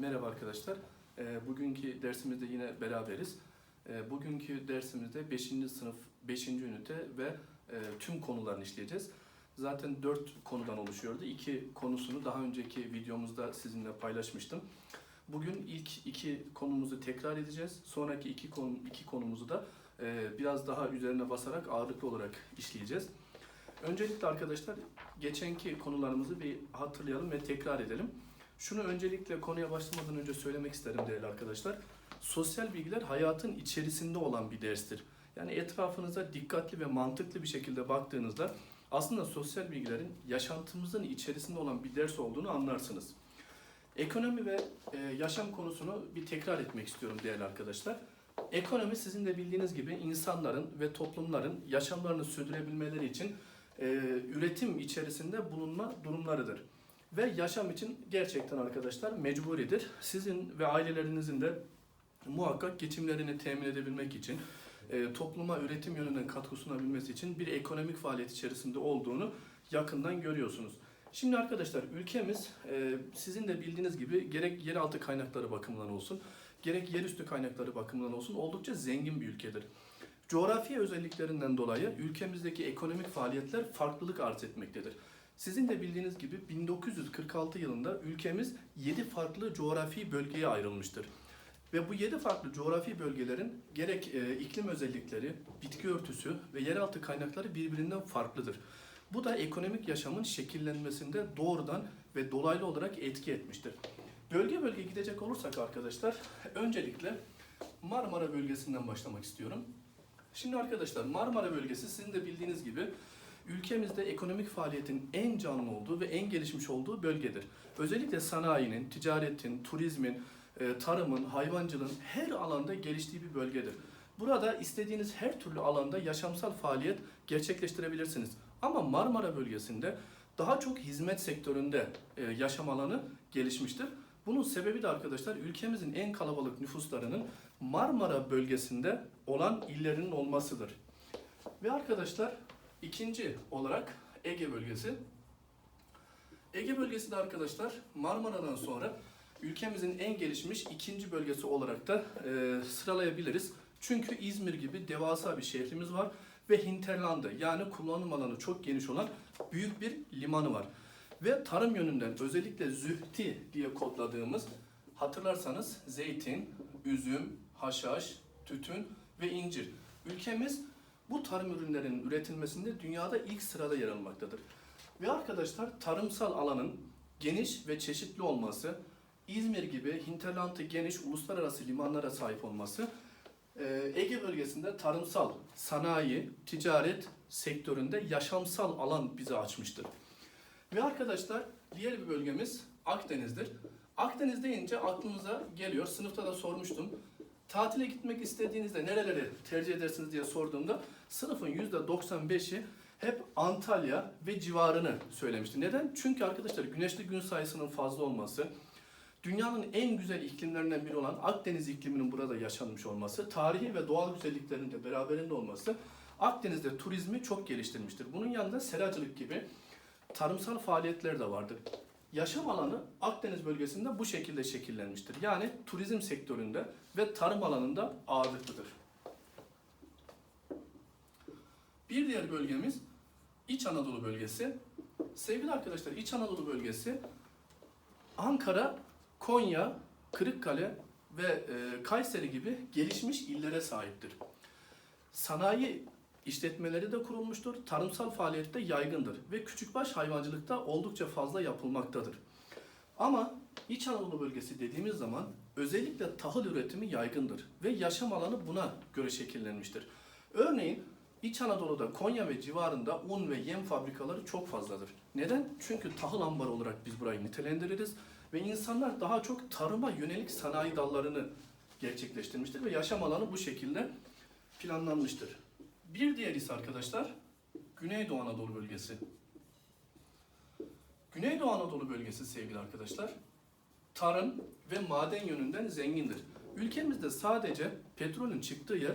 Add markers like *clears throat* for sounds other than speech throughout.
Merhaba arkadaşlar. Ee, Bugünkü dersimizde yine beraberiz. Ee, Bugünkü dersimizde 5. sınıf 5. ünite ve e, tüm konularını işleyeceğiz. Zaten 4 konudan oluşuyordu. İki konusunu daha önceki videomuzda sizinle paylaşmıştım. Bugün ilk iki konumuzu tekrar edeceğiz. Sonraki iki, konu, iki konumuzu da e, biraz daha üzerine basarak ağırlıklı olarak işleyeceğiz. Öncelikle arkadaşlar geçenki konularımızı bir hatırlayalım ve tekrar edelim. Şunu öncelikle konuya başlamadan önce söylemek isterim değerli arkadaşlar. Sosyal bilgiler hayatın içerisinde olan bir derstir. Yani etrafınıza dikkatli ve mantıklı bir şekilde baktığınızda aslında sosyal bilgilerin yaşantımızın içerisinde olan bir ders olduğunu anlarsınız. Ekonomi ve e, yaşam konusunu bir tekrar etmek istiyorum değerli arkadaşlar. Ekonomi sizin de bildiğiniz gibi insanların ve toplumların yaşamlarını sürdürebilmeleri için e, üretim içerisinde bulunma durumlarıdır. Ve yaşam için gerçekten arkadaşlar mecburidir. Sizin ve ailelerinizin de muhakkak geçimlerini temin edebilmek için, e, topluma üretim yönünden katkı sunabilmesi için bir ekonomik faaliyet içerisinde olduğunu yakından görüyorsunuz. Şimdi arkadaşlar ülkemiz e, sizin de bildiğiniz gibi gerek yeraltı kaynakları bakımından olsun, gerek yerüstü kaynakları bakımından olsun oldukça zengin bir ülkedir. Coğrafi özelliklerinden dolayı ülkemizdeki ekonomik faaliyetler farklılık arz etmektedir. Sizin de bildiğiniz gibi 1946 yılında ülkemiz 7 farklı coğrafi bölgeye ayrılmıştır. Ve bu 7 farklı coğrafi bölgelerin gerek e, iklim özellikleri, bitki örtüsü ve yeraltı kaynakları birbirinden farklıdır. Bu da ekonomik yaşamın şekillenmesinde doğrudan ve dolaylı olarak etki etmiştir. Bölge bölge gidecek olursak arkadaşlar, öncelikle Marmara bölgesinden başlamak istiyorum. Şimdi arkadaşlar Marmara bölgesi sizin de bildiğiniz gibi ülkemizde ekonomik faaliyetin en canlı olduğu ve en gelişmiş olduğu bölgedir. Özellikle sanayinin, ticaretin, turizmin, e, tarımın, hayvancılığın her alanda geliştiği bir bölgedir. Burada istediğiniz her türlü alanda yaşamsal faaliyet gerçekleştirebilirsiniz. Ama Marmara bölgesinde daha çok hizmet sektöründe e, yaşam alanı gelişmiştir. Bunun sebebi de arkadaşlar ülkemizin en kalabalık nüfuslarının Marmara bölgesinde olan illerinin olmasıdır. Ve arkadaşlar ikinci olarak Ege bölgesi. Ege bölgesi de arkadaşlar Marmara'dan sonra ülkemizin en gelişmiş ikinci bölgesi olarak da e, sıralayabiliriz. Çünkü İzmir gibi devasa bir şehrimiz var ve hinterlandı yani kullanım alanı çok geniş olan büyük bir limanı var. Ve tarım yönünden özellikle zühti diye kodladığımız hatırlarsanız zeytin, üzüm, haşhaş, tütün ve incir. Ülkemiz bu tarım ürünlerinin üretilmesinde dünyada ilk sırada yer almaktadır. Ve arkadaşlar tarımsal alanın geniş ve çeşitli olması, İzmir gibi hinterlandı geniş uluslararası limanlara sahip olması, e, Ege bölgesinde tarımsal, sanayi, ticaret sektöründe yaşamsal alan bize açmıştır. Ve arkadaşlar diğer bir bölgemiz Akdeniz'dir. Akdeniz deyince aklımıza geliyor. Sınıfta da sormuştum. Tatile gitmek istediğinizde nereleri tercih edersiniz diye sorduğumda sınıfın %95'i hep Antalya ve civarını söylemişti. Neden? Çünkü arkadaşlar güneşli gün sayısının fazla olması, dünyanın en güzel iklimlerinden biri olan Akdeniz ikliminin burada yaşanmış olması, tarihi ve doğal güzelliklerinin de beraberinde olması Akdeniz'de turizmi çok geliştirmiştir. Bunun yanında seracılık gibi tarımsal faaliyetler de vardır. Yaşam alanı Akdeniz bölgesinde bu şekilde şekillenmiştir. Yani turizm sektöründe ve tarım alanında ağırlıklıdır. Bir diğer bölgemiz İç Anadolu bölgesi. Sevgili arkadaşlar İç Anadolu bölgesi Ankara, Konya, Kırıkkale ve e, Kayseri gibi gelişmiş illere sahiptir. Sanayi işletmeleri de kurulmuştur. Tarımsal faaliyette yaygındır ve küçükbaş hayvancılıkta oldukça fazla yapılmaktadır. Ama İç Anadolu bölgesi dediğimiz zaman özellikle tahıl üretimi yaygındır ve yaşam alanı buna göre şekillenmiştir. Örneğin İç Anadolu'da Konya ve civarında un ve yem fabrikaları çok fazladır. Neden? Çünkü tahıl ambarı olarak biz burayı nitelendiririz ve insanlar daha çok tarıma yönelik sanayi dallarını gerçekleştirmiştir ve yaşam alanı bu şekilde planlanmıştır. Bir diğer ise arkadaşlar Güneydoğu Anadolu bölgesi. Güneydoğu Anadolu bölgesi sevgili arkadaşlar tarım ve maden yönünden zengindir. Ülkemizde sadece petrolün çıktığı yer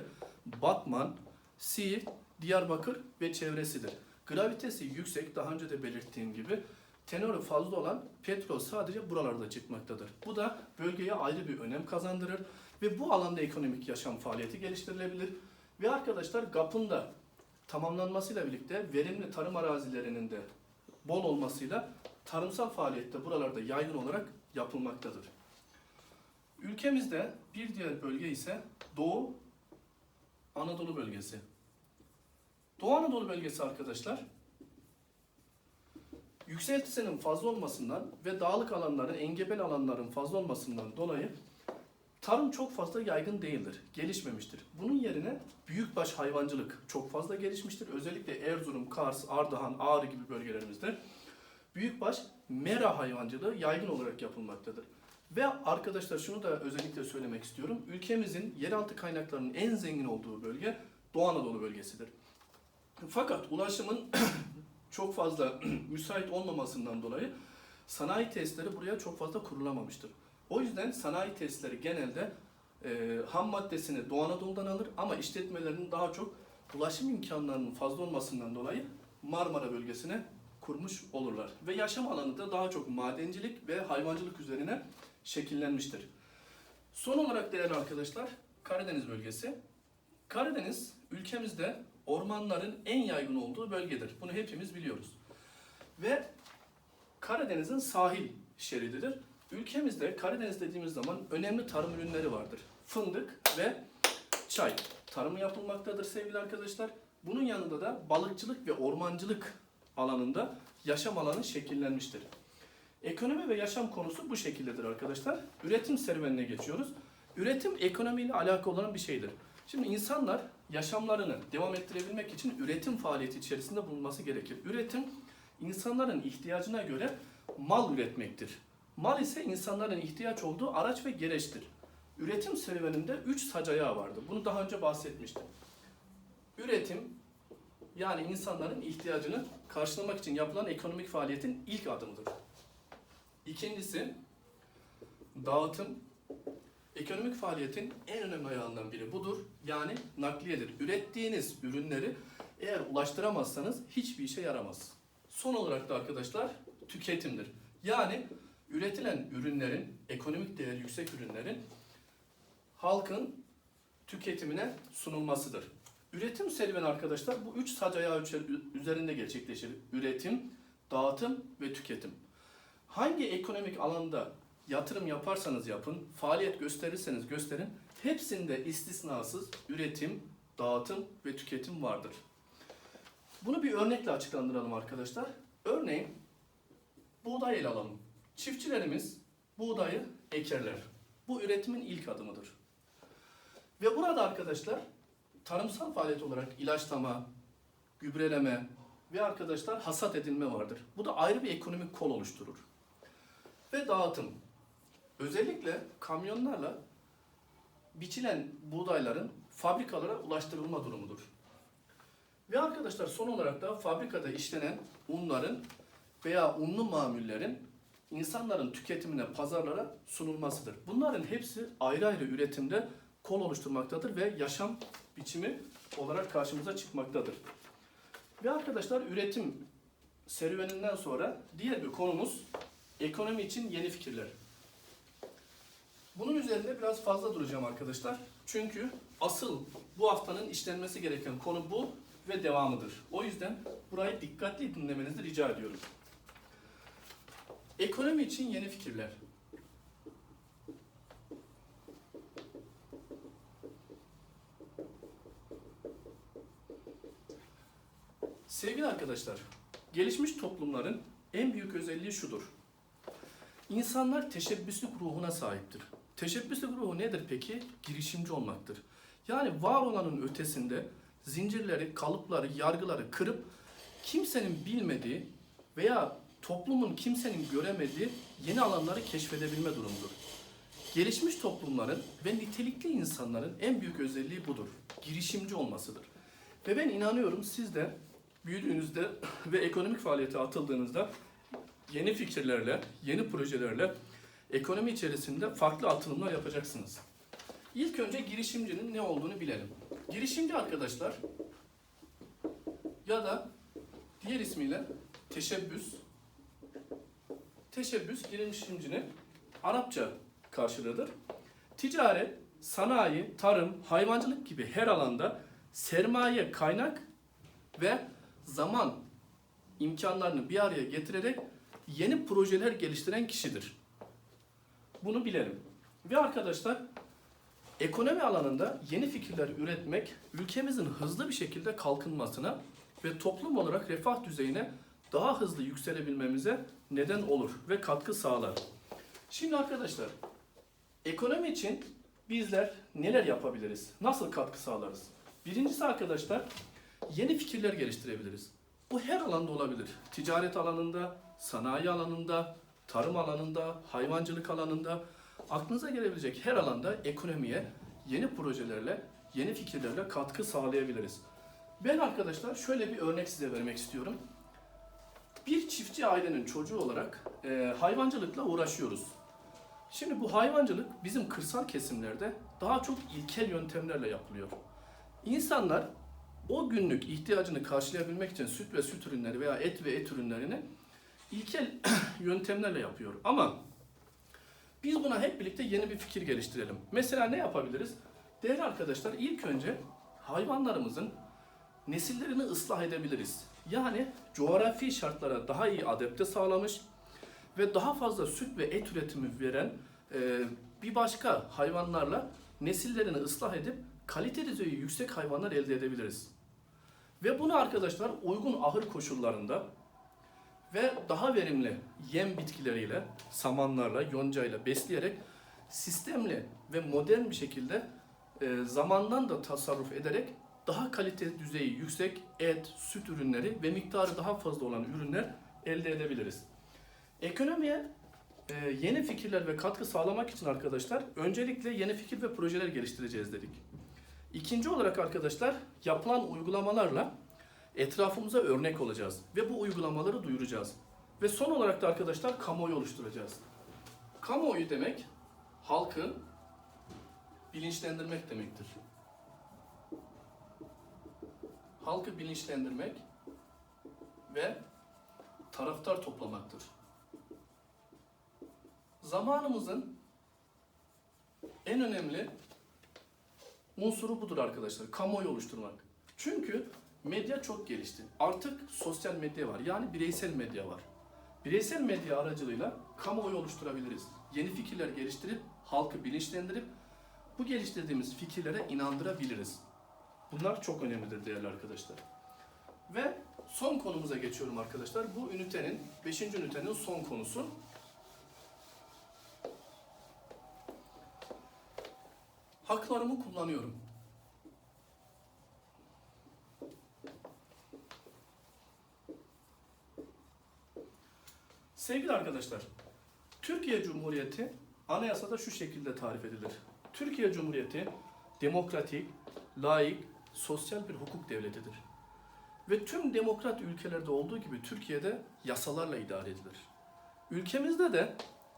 Batman, Siirt, Diyarbakır ve çevresidir. Gravitesi yüksek, daha önce de belirttiğim gibi tenörü fazla olan petrol sadece buralarda çıkmaktadır. Bu da bölgeye ayrı bir önem kazandırır ve bu alanda ekonomik yaşam faaliyeti geliştirilebilir. Ve arkadaşlar GAP'ın da tamamlanmasıyla birlikte verimli tarım arazilerinin de bol olmasıyla tarımsal faaliyette buralarda yaygın olarak yapılmaktadır. Ülkemizde bir diğer bölge ise Doğu Anadolu bölgesi. Doğu Anadolu bölgesi arkadaşlar yükseltisinin fazla olmasından ve dağlık alanların, engebeli alanların fazla olmasından dolayı tarım çok fazla yaygın değildir, gelişmemiştir. Bunun yerine büyükbaş hayvancılık çok fazla gelişmiştir. Özellikle Erzurum, Kars, Ardahan, Ağrı gibi bölgelerimizde büyükbaş mera hayvancılığı yaygın olarak yapılmaktadır. Ve arkadaşlar şunu da özellikle söylemek istiyorum. Ülkemizin yeraltı kaynaklarının en zengin olduğu bölge Doğu Anadolu bölgesidir. Fakat ulaşımın *clears throat* çok fazla *clears throat* müsait olmamasından dolayı sanayi tesisleri buraya çok fazla kurulamamıştır. O yüzden sanayi tesisleri genelde e, ham maddesini Doğu Anadolu'dan alır ama işletmelerinin daha çok ulaşım imkanlarının fazla olmasından dolayı Marmara bölgesine kurmuş olurlar. Ve yaşam alanı da daha çok madencilik ve hayvancılık üzerine şekillenmiştir. Son olarak değerli arkadaşlar Karadeniz bölgesi. Karadeniz ülkemizde ormanların en yaygın olduğu bölgedir. Bunu hepimiz biliyoruz. Ve Karadeniz'in sahil şerididir. Ülkemizde Karadeniz dediğimiz zaman önemli tarım ürünleri vardır. Fındık ve çay tarımı yapılmaktadır sevgili arkadaşlar. Bunun yanında da balıkçılık ve ormancılık alanında yaşam alanı şekillenmiştir. Ekonomi ve yaşam konusu bu şekildedir arkadaşlar. Üretim serüvenine geçiyoruz. Üretim ekonomiyle alakalı olan bir şeydir. Şimdi insanlar yaşamlarını devam ettirebilmek için üretim faaliyeti içerisinde bulunması gerekir. Üretim insanların ihtiyacına göre mal üretmektir. Mal ise insanların ihtiyaç olduğu araç ve gereçtir. Üretim serüveninde 3 sac ayağı vardı. Bunu daha önce bahsetmiştim. Üretim yani insanların ihtiyacını karşılamak için yapılan ekonomik faaliyetin ilk adımıdır. İkincisi dağıtım. Ekonomik faaliyetin en önemli ayağından biri budur. Yani nakliyedir. Ürettiğiniz ürünleri eğer ulaştıramazsanız hiçbir işe yaramaz. Son olarak da arkadaşlar tüketimdir. Yani üretilen ürünlerin, ekonomik değeri yüksek ürünlerin halkın tüketimine sunulmasıdır. Üretim serüveni arkadaşlar bu üç sac üzerinde gerçekleşir. Üretim, dağıtım ve tüketim. Hangi ekonomik alanda yatırım yaparsanız yapın, faaliyet gösterirseniz gösterin, hepsinde istisnasız üretim, dağıtım ve tüketim vardır. Bunu bir örnekle açıklandıralım arkadaşlar. Örneğin buğday ele alalım. Çiftçilerimiz buğdayı ekerler. Bu üretimin ilk adımıdır. Ve burada arkadaşlar tarımsal faaliyet olarak ilaçlama, gübreleme ve arkadaşlar hasat edilme vardır. Bu da ayrı bir ekonomik kol oluşturur. Ve dağıtım. Özellikle kamyonlarla biçilen buğdayların fabrikalara ulaştırılma durumudur. Ve arkadaşlar son olarak da fabrikada işlenen unların veya unlu mamullerin insanların tüketimine, pazarlara sunulmasıdır. Bunların hepsi ayrı ayrı üretimde kol oluşturmaktadır ve yaşam biçimi olarak karşımıza çıkmaktadır. Ve arkadaşlar üretim serüveninden sonra diğer bir konumuz ekonomi için yeni fikirler. Bunun üzerinde biraz fazla duracağım arkadaşlar. Çünkü asıl bu haftanın işlenmesi gereken konu bu ve devamıdır. O yüzden burayı dikkatli dinlemenizi rica ediyorum. Ekonomi için yeni fikirler. Sevgili arkadaşlar, gelişmiş toplumların en büyük özelliği şudur. İnsanlar teşebbüslük ruhuna sahiptir. Teşebbüslük ruhu nedir peki? Girişimci olmaktır. Yani var olanın ötesinde zincirleri, kalıpları, yargıları kırıp kimsenin bilmediği veya toplumun kimsenin göremediği yeni alanları keşfedebilme durumudur. Gelişmiş toplumların ve nitelikli insanların en büyük özelliği budur. Girişimci olmasıdır. Ve ben inanıyorum siz de büyüdüğünüzde *clears throat* ve ekonomik faaliyete atıldığınızda yeni fikirlerle, yeni projelerle ekonomi içerisinde farklı atılımlar yapacaksınız. İlk önce girişimcinin ne olduğunu bilelim. Girişimci arkadaşlar ya da diğer ismiyle teşebbüs teşebbüs girişimcinin Arapça karşılığıdır. Ticaret, sanayi, tarım, hayvancılık gibi her alanda sermaye, kaynak ve zaman imkanlarını bir araya getirerek yeni projeler geliştiren kişidir. Bunu bilelim. Ve arkadaşlar ekonomi alanında yeni fikirler üretmek ülkemizin hızlı bir şekilde kalkınmasına ve toplum olarak refah düzeyine daha hızlı yükselebilmemize neden olur ve katkı sağlar. Şimdi arkadaşlar ekonomi için bizler neler yapabiliriz? Nasıl katkı sağlarız? Birincisi arkadaşlar yeni fikirler geliştirebiliriz. Bu her alanda olabilir. Ticaret alanında, sanayi alanında, tarım alanında, hayvancılık alanında aklınıza gelebilecek her alanda ekonomiye yeni projelerle, yeni fikirlerle katkı sağlayabiliriz. Ben arkadaşlar şöyle bir örnek size vermek istiyorum. Bir çiftçi ailenin çocuğu olarak e, hayvancılıkla uğraşıyoruz. Şimdi bu hayvancılık bizim kırsal kesimlerde daha çok ilkel yöntemlerle yapılıyor. İnsanlar o günlük ihtiyacını karşılayabilmek için süt ve süt ürünleri veya et ve et ürünlerini ilkel *clears throat* yöntemlerle yapıyor. Ama biz buna hep birlikte yeni bir fikir geliştirelim. Mesela ne yapabiliriz? Değerli arkadaşlar ilk önce hayvanlarımızın nesillerini ıslah edebiliriz. Yani coğrafi şartlara daha iyi adapte sağlamış ve daha fazla süt ve et üretimi veren e, bir başka hayvanlarla nesillerini ıslah edip kalite düzeyi yüksek hayvanlar elde edebiliriz. Ve bunu arkadaşlar uygun ahır koşullarında ve daha verimli yem bitkileriyle, samanlarla, yoncayla besleyerek sistemli ve modern bir şekilde e, zamandan da tasarruf ederek daha kalite düzeyi yüksek et, süt ürünleri ve miktarı daha fazla olan ürünler elde edebiliriz. Ekonomiye e, yeni fikirler ve katkı sağlamak için arkadaşlar öncelikle yeni fikir ve projeler geliştireceğiz dedik. İkinci olarak arkadaşlar yapılan uygulamalarla etrafımıza örnek olacağız ve bu uygulamaları duyuracağız. Ve son olarak da arkadaşlar kamuoyu oluşturacağız. Kamuoyu demek halkı bilinçlendirmek demektir. Halkı bilinçlendirmek ve taraftar toplamaktır. Zamanımızın en önemli unsuru budur arkadaşlar. Kamuoyu oluşturmak. Çünkü medya çok gelişti. Artık sosyal medya var. Yani bireysel medya var. Bireysel medya aracılığıyla kamuoyu oluşturabiliriz. Yeni fikirler geliştirip halkı bilinçlendirip bu geliştirdiğimiz fikirlere inandırabiliriz. Bunlar çok önemlidir değerli arkadaşlar. Ve son konumuza geçiyorum arkadaşlar. Bu ünitenin, 5. ünitenin son konusu. Haklarımı kullanıyorum. Sevgili arkadaşlar, Türkiye Cumhuriyeti anayasada şu şekilde tarif edilir. Türkiye Cumhuriyeti demokratik, laik, sosyal bir hukuk devletidir. Ve tüm demokrat ülkelerde olduğu gibi Türkiye'de yasalarla idare edilir. Ülkemizde de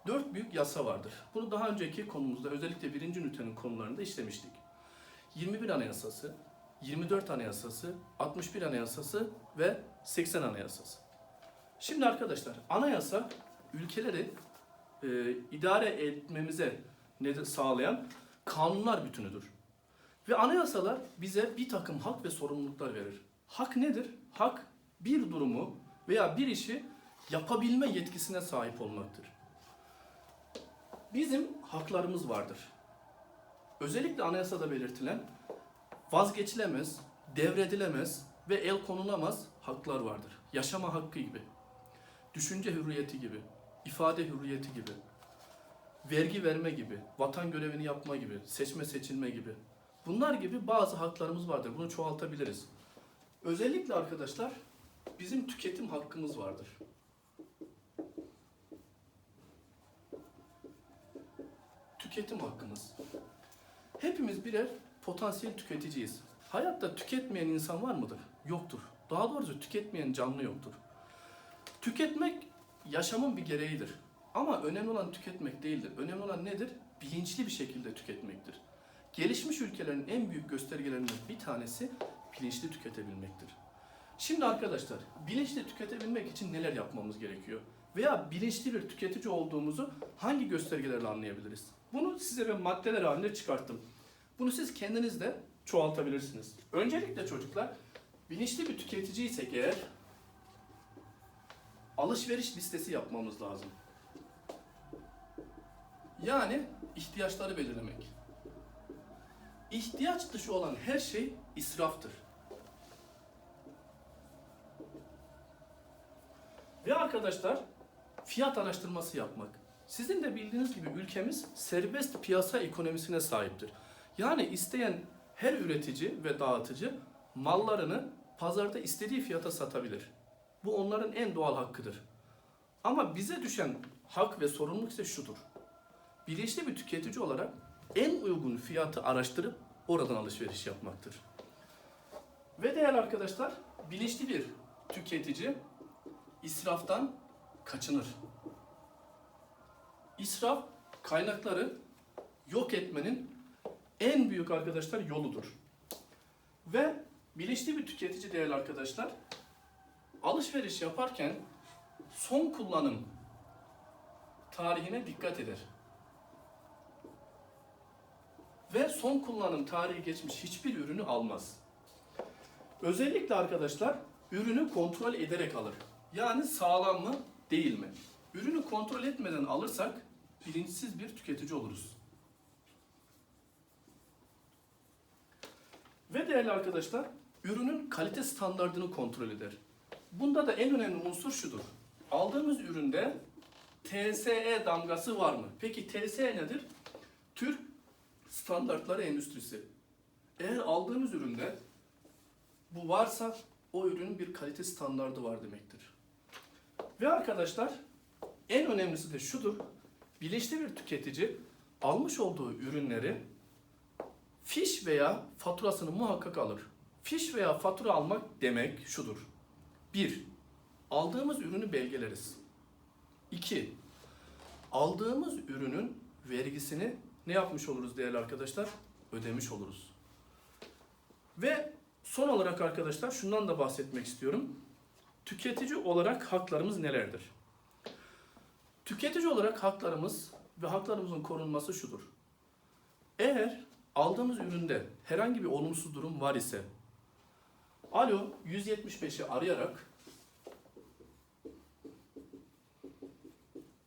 dört büyük yasa vardır. Bunu daha önceki konumuzda özellikle birinci ünitenin konularında işlemiştik. 21 Anayasası, 24 Anayasası, 61 Anayasası ve 80 Anayasası. Şimdi arkadaşlar anayasa ülkeleri e, idare etmemize ne sağlayan kanunlar bütünüdür. Ve anayasalar bize bir takım hak ve sorumluluklar verir. Hak nedir? Hak bir durumu veya bir işi yapabilme yetkisine sahip olmaktır. Bizim haklarımız vardır. Özellikle anayasada belirtilen vazgeçilemez, devredilemez ve el konulamaz haklar vardır. Yaşama hakkı gibi, düşünce hürriyeti gibi, ifade hürriyeti gibi, vergi verme gibi, vatan görevini yapma gibi, seçme seçilme gibi. Bunlar gibi bazı haklarımız vardır. Bunu çoğaltabiliriz. Özellikle arkadaşlar bizim tüketim hakkımız vardır. Tüketim hakkımız. Hepimiz birer potansiyel tüketiciyiz. Hayatta tüketmeyen insan var mıdır? Yoktur. Daha doğrusu tüketmeyen canlı yoktur. Tüketmek yaşamın bir gereğidir. Ama önemli olan tüketmek değildir. Önemli olan nedir? Bilinçli bir şekilde tüketmektir. Gelişmiş ülkelerin en büyük göstergelerinden bir tanesi bilinçli tüketebilmektir. Şimdi arkadaşlar, bilinçli tüketebilmek için neler yapmamız gerekiyor? veya bilinçli bir tüketici olduğumuzu hangi göstergelerle anlayabiliriz? Bunu size ben maddeler halinde çıkarttım. Bunu siz kendiniz de çoğaltabilirsiniz. Öncelikle çocuklar bilinçli bir tüketiciysek eğer alışveriş listesi yapmamız lazım. Yani ihtiyaçları belirlemek. İhtiyaç dışı olan her şey israftır. Ve arkadaşlar fiyat araştırması yapmak. Sizin de bildiğiniz gibi ülkemiz serbest piyasa ekonomisine sahiptir. Yani isteyen her üretici ve dağıtıcı mallarını pazarda istediği fiyata satabilir. Bu onların en doğal hakkıdır. Ama bize düşen hak ve sorumluluk ise şudur. Bilinçli bir tüketici olarak en uygun fiyatı araştırıp oradan alışveriş yapmaktır. Ve değerli arkadaşlar, bilinçli bir tüketici israftan kaçınır. İsraf kaynakları yok etmenin en büyük arkadaşlar yoludur. Ve bilinçli bir tüketici değerli arkadaşlar alışveriş yaparken son kullanım tarihine dikkat eder. Ve son kullanım tarihi geçmiş hiçbir ürünü almaz. Özellikle arkadaşlar ürünü kontrol ederek alır. Yani sağlam mı değil mi? Ürünü kontrol etmeden alırsak bilinçsiz bir tüketici oluruz. Ve değerli arkadaşlar, ürünün kalite standartını kontrol eder. Bunda da en önemli unsur şudur. Aldığımız üründe TSE damgası var mı? Peki TSE nedir? Türk Standartları Endüstrisi. Eğer aldığımız üründe bu varsa o ürünün bir kalite standardı var demektir. Ve arkadaşlar en önemlisi de şudur. Bilinçli bir tüketici almış olduğu ürünleri fiş veya faturasını muhakkak alır. Fiş veya fatura almak demek şudur. 1. Aldığımız ürünü belgeleriz. 2. Aldığımız ürünün vergisini ne yapmış oluruz değerli arkadaşlar? Ödemiş oluruz. Ve son olarak arkadaşlar şundan da bahsetmek istiyorum. Tüketici olarak haklarımız nelerdir? Tüketici olarak haklarımız ve haklarımızın korunması şudur. Eğer aldığımız üründe herhangi bir olumsuz durum var ise Alo 175'i arayarak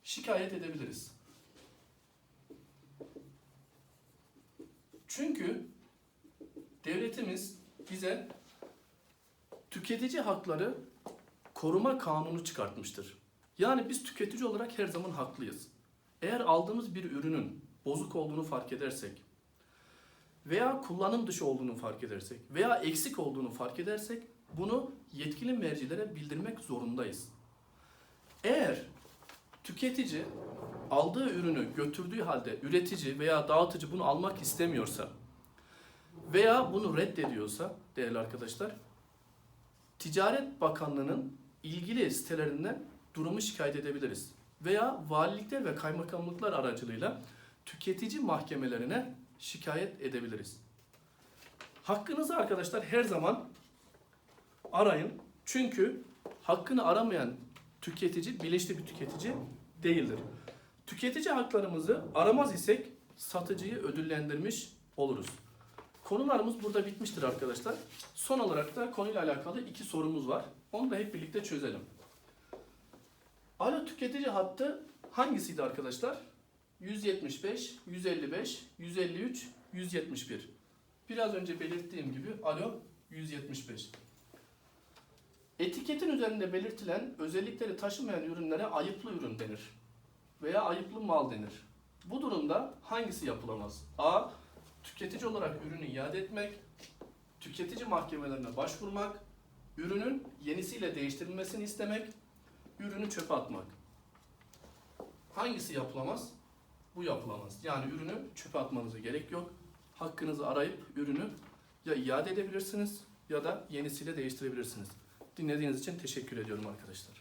şikayet edebiliriz. Çünkü devletimiz bize tüketici hakları koruma kanunu çıkartmıştır. Yani biz tüketici olarak her zaman haklıyız. Eğer aldığımız bir ürünün bozuk olduğunu fark edersek veya kullanım dışı olduğunu fark edersek veya eksik olduğunu fark edersek bunu yetkili mercilere bildirmek zorundayız. Eğer tüketici aldığı ürünü götürdüğü halde üretici veya dağıtıcı bunu almak istemiyorsa veya bunu reddediyorsa değerli arkadaşlar Ticaret Bakanlığı'nın ilgili sitelerinden durumu şikayet edebiliriz. Veya valilikler ve kaymakamlıklar aracılığıyla tüketici mahkemelerine şikayet edebiliriz. Hakkınızı arkadaşlar her zaman arayın. Çünkü hakkını aramayan tüketici bilinçli bir tüketici değildir. Tüketici haklarımızı aramaz isek satıcıyı ödüllendirmiş oluruz. Konularımız burada bitmiştir arkadaşlar. Son olarak da konuyla alakalı iki sorumuz var. Onu da hep birlikte çözelim. Alo tüketici hattı hangisiydi arkadaşlar? 175, 155, 153, 171. Biraz önce belirttiğim gibi alo 175. Etiketin üzerinde belirtilen özellikleri taşımayan ürünlere ayıplı ürün denir. Veya ayıplı mal denir. Bu durumda hangisi yapılamaz? A. Tüketici olarak ürünü iade etmek, tüketici mahkemelerine başvurmak, ürünün yenisiyle değiştirilmesini istemek, ürünü çöpe atmak. Hangisi yapılamaz? Bu yapılamaz. Yani ürünü çöpe atmanıza gerek yok. Hakkınızı arayıp ürünü ya iade edebilirsiniz ya da yenisiyle değiştirebilirsiniz. Dinlediğiniz için teşekkür ediyorum arkadaşlar.